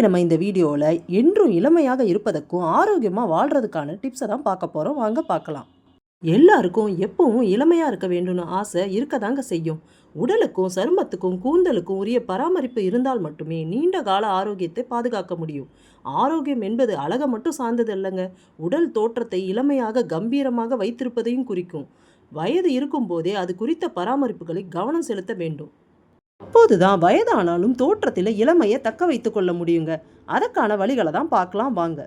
இன்றைக்கி நம்ம இந்த வீடியோவில் என்றும் இளமையாக இருப்பதற்கும் ஆரோக்கியமாக வாழ்கிறதுக்கான டிப்ஸை தான் பார்க்க போகிறோம் வாங்க பார்க்கலாம். எல்லாருக்கும் எப்பவும் இளமையாக இருக்க வேண்டும்னு ஆசை இருக்கதாங்க செய்யும். உடலுக்கும் சருமத்துக்கும் கூந்தலுக்கும் உரிய பராமரிப்பு இருந்தால் மட்டுமே நீண்ட கால ஆரோக்கியத்தை பாதுகாக்க முடியும். ஆரோக்கியம் என்பது அழகை மட்டும் சார்ந்தது இல்லைங்க உடல் தோற்றத்தை இளமையாக கம்பீரமாக வைத்திருப்பதையும் குறிக்கும். வயது இருக்கும்போதே அது குறித்த பராமரிப்புகளை கவனம் செலுத்த வேண்டும். அப்போதுதான் வயதானாலும் தோற்றத்தில் இளமையை தக்க வைத்து கொள்ள முடியுங்க. அதற்கான வழிகளை தான் பார்க்கலாம் வாங்க.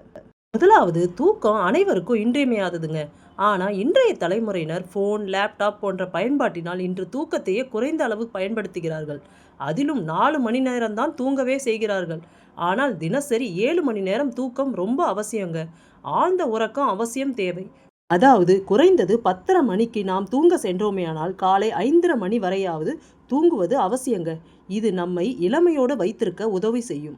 முதலாவது தூக்கம் அனைவருக்கும் இன்றியமையாததுங்க. ஆனால் இன்றைய தலைமுறையினர் ஃபோன் லேப்டாப் போன்ற பயன்பாட்டினால் இன்று தூக்கத்தையே குறைந்த அளவு பயன்படுத்துகிறார்கள். அதிலும் நாலு மணி நேரம் தான் தூங்கவே செய்கிறார்கள். ஆனால் தினசரி ஏழு மணி நேரம் தூக்கம் ரொம்ப அவசியங்க. ஆழ்ந்த உறக்கம் அவசியம் தேவை. அதாவது குறைந்தது பத்தரை மணிக்கு நாம் தூங்க சென்றோமேயானால் காலை ஐந்தரை மணி வரையாவது தூங்குவது அவசியங்க. இது நம்மை இளமையோடு வைத்திருக்க உதவி செய்யும்.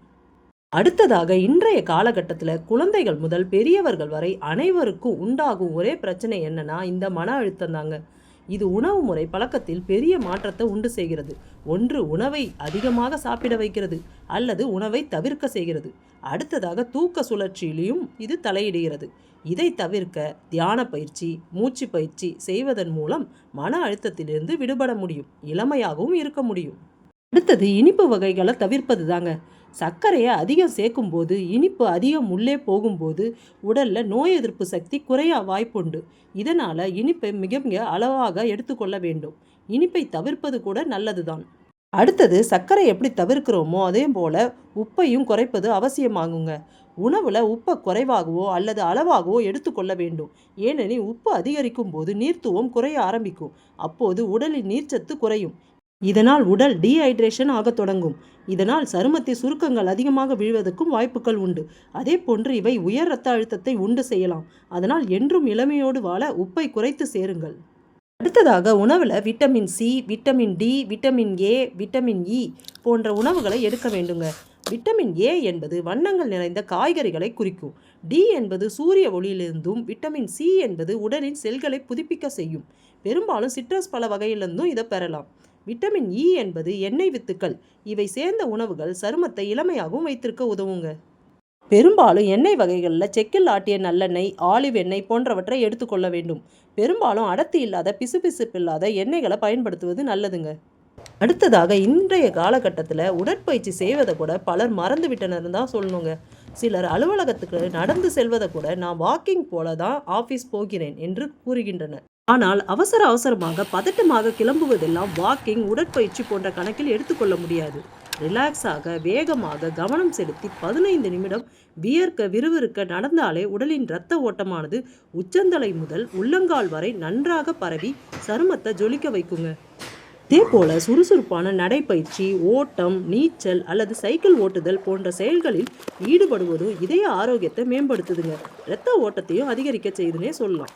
அடுத்ததாக இன்றைய காலகட்டத்தில் குழந்தைகள் முதல் பெரியவர்கள் வரை அனைவருக்கும் உண்டாகும் ஒரே பிரச்சனை என்னன்னா இந்த மன அழுத்தம் தாங்க. இது உணவு முறை பழக்கத்தில் பெரிய மாற்றத்தை உண்டு செய்கிறது. ஒன்று உணவை அதிகமாக சாப்பிட வைக்கிறது அல்லது உணவை தவிர்க்க செய்கிறது. அடுத்ததாக தூக்க சுழற்சியிலையும் இது தலையிடுகிறது. இதை தவிர்க்க தியான பயிற்சி மூச்சு பயிற்சி செய்வதன் மூலம் மன அழுத்தத்திலிருந்து விடுபட முடியும் இளமையாகவும் இருக்க முடியும். அடுத்தது இனிப்பு வகைகளை தவிர்ப்பது தாங்க சர்க்கரையை அதிகம் சேர்க்கும்போது இனிப்பு அதிகம் உள்ளே போகும்போது உடலில் நோய் எதிர்ப்பு சக்தி குறைய வாய்ப்புண்டு. இதனால் இனிப்பை மிக மிக அளவாக எடுத்துக்கொள்ள வேண்டும். இனிப்பை தவிர்ப்பது கூட நல்லதுதான். அடுத்தது சர்க்கரை எப்படி தவிர்க்கிறோமோ அதே போல் உப்பையும் குறைப்பது அவசியமாகுங்க. உணவில் உப்பை குறைவாகவோ அல்லது அளவாகவோ எடுத்துக்கொள்ள வேண்டும். ஏனெனில் உப்பு அதிகரிக்கும் போது நீர்த்துவம் குறைய ஆரம்பிக்கும். அப்போது உடலின் நீர்ச்சத்து குறையும். இதனால் உடல் டீஹைட்ரேஷன் ஆகத் தொடங்கும். இதனால் சருமத்தில் சுருக்கங்கள் அதிகமாக விழுவதற்கும் வாய்ப்புகள் உண்டு. அதே போன்று இவை உயர் இரத்த அழுத்தத்தை உண்டு செய்யலாம். அதனால் என்றும் இளமையோடு வாழ உப்பை குறைத்து சேருங்கள். அடுத்ததாக உணவில் vitamin C vitamin D vitamin A vitamin E போன்ற உணவுகளை எடுக்க வேண்டுங்க. விட்டமின் ஏ என்பது வண்ணங்கள் நிறைந்த காய்கறிகளை குறிக்கும். டி என்பது சூரிய ஒளியிலிருந்தும் விட்டமின் சி என்பது உடலின் செல்களை புதுப்பிக்க செய்யும். பெரும்பாலும் சிட்ரஸ் பல வகையிலிருந்தும் இதை பெறலாம். விட்டமின் இ என்பது எண்ணெய் வித்துக்கள். இவை சேர்ந்த உணவுகள் சருமத்தை இளமையாகவும் வைத்திருக்க உதவுங்க. பெரும்பாலும் எண்ணெய் வகைகளில் செக்கில் ஆட்டிய நல்லெண்ணெய் ஆலிவ் எண்ணெய் போன்றவற்றை எடுத்துக்கொள்ள வேண்டும். பெரும்பாலும் அடர்த்தி இல்லாத பிசுபிசுப்பில்லாத எண்ணெய்களை பயன்படுத்துவது நல்லதுங்க. அடுத்ததாக இன்றைய காலகட்டத்தில் உடற்பயிற்சி செய்வதை கூட பலர் மறந்து விட்டனர் தான் சொல்லணுங்க. சிலர் அலுவலகத்துக்கு நடந்து செல்வதை கூட நான் வாக்கிங் போல தான் ஆஃபீஸ் போகிறேன் என்று கூறுகின்றனர். ஆனால் அவசர அவசரமாக பதட்டமாக கிளம்புவதெல்லாம் வாக்கிங் உடற்பயிற்சி போன்ற கணக்கில் எடுத்துக்கொள்ள முடியாது. ரிலாக்ஸாக வேகமாக கவனம் செலுத்தி பதினைந்து நிமிடம் வியர்க்க விறுவிறுக்க நடந்தாலே உடலின் இரத்த ஓட்டமானது உச்சந்தலை முதல் உள்ளங்கால் வரை நன்றாக பரவி சருமத்தை ஜொலிக்க வைக்குங்க. இதே போல சுறுசுறுப்பான நடைப்பயிற்சி ஓட்டம் நீச்சல் அல்லது சைக்கிள் ஓட்டுதல் போன்ற செயல்களில் ஈடுபடுவதும் இதய ஆரோக்கியத்தை மேம்படுத்துதுங்க. இரத்த ஓட்டத்தையும் அதிகரிக்க செய்துன்னே சொல்லலாம்.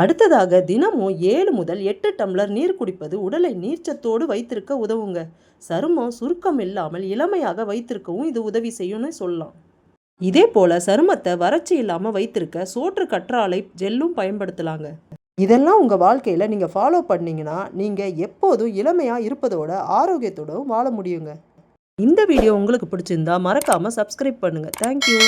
அடுத்ததாக தினமும் ஏழு முதல் எட்டு டம்ளர் நீர் குடிப்பது உடலை நீர்ச்சத்தோடு வைத்திருக்க உதவுங்க. சருமம் சுருக்கம் இல்லாமல் இளமையாக வைத்திருக்கவும் இது உதவி செய்யும்னு சொல்லலாம். இதே போல சருமத்தை வறட்சி இல்லாமல் வைத்திருக்க சோற்று கற்றாழை ஜெல்லும் பயன்படுத்தலாங்க. இதெல்லாம் உங்கள் வாழ்க்கையில் நீங்கள் ஃபாலோ பண்ணிங்கன்னா நீங்கள் எப்போதும் இளமையாக இருப்பதோட ஆரோக்கியத்தோடும் வாழ முடியுங்க. இந்த வீடியோ உங்களுக்கு பிடிச்சிருந்தா மறக்காமல் சப்ஸ்கிரைப் பண்ணுங்கள் தேங்க்யூ